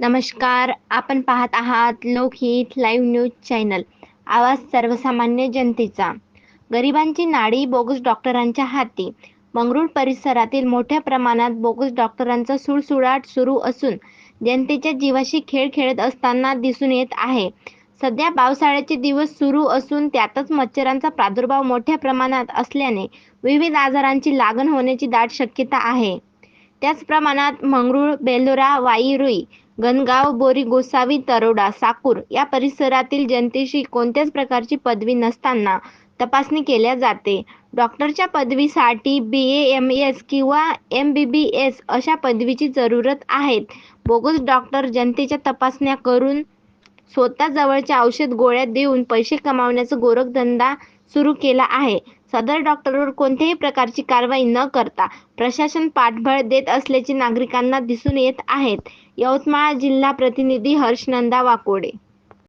नमस्कार आपण पाहत आहात लोकहित लाईव्ह न्यूज चॅनल आवाज सर्वसामान्य जनतेचा. गरिबांची नाडी बोगस डॉक्टरांच्या हाती. मंगरूळ परिसरातील मोठ्या प्रमाणात बोगस डॉक्टरांचा सुळसुळाट सुरू असून जनतेच्या जीवाशी खेळ खेळत असताना दिसून येत आहे. सध्या पावसाळ्याचे दिवस सुरू असून त्यातच मच्छरांचा प्रादुर्भाव मोठ्या प्रमाणात असल्याने विविध आजारांची लागण होण्याची दाट शक्यता आहे. त्याच प्रमाणात मंगरुळ बेलोरा वाई रुई गणगाव बोरी गोसावी तरोडा साकूर या परिसरातील जनतेशी कोणत्याच प्रकारची पदवी नसताना तपासणी केल्या जाते. डॉक्टरच्या पदवीसाठी बी ए एम एस किंवा एम बी बी एस अशा पदवीची जरूरत आहेत बोगस डॉक्टर जनतेच्या तपासण्या करून स्वतः जवळच्या औषध गोळ्या देऊन पैसे कमावण्याचा गोरखधंदा सुरू केला आहे. सदर डॉक्टरवर कोणत्याही प्रकारची कारवाई न करता प्रशासन पाठबळ देत असल्याचे नागरिकांना दिसून येत आहेत. यवतमाळ जिल्हा प्रतिनिधी हर्षनंदा वाकोडे.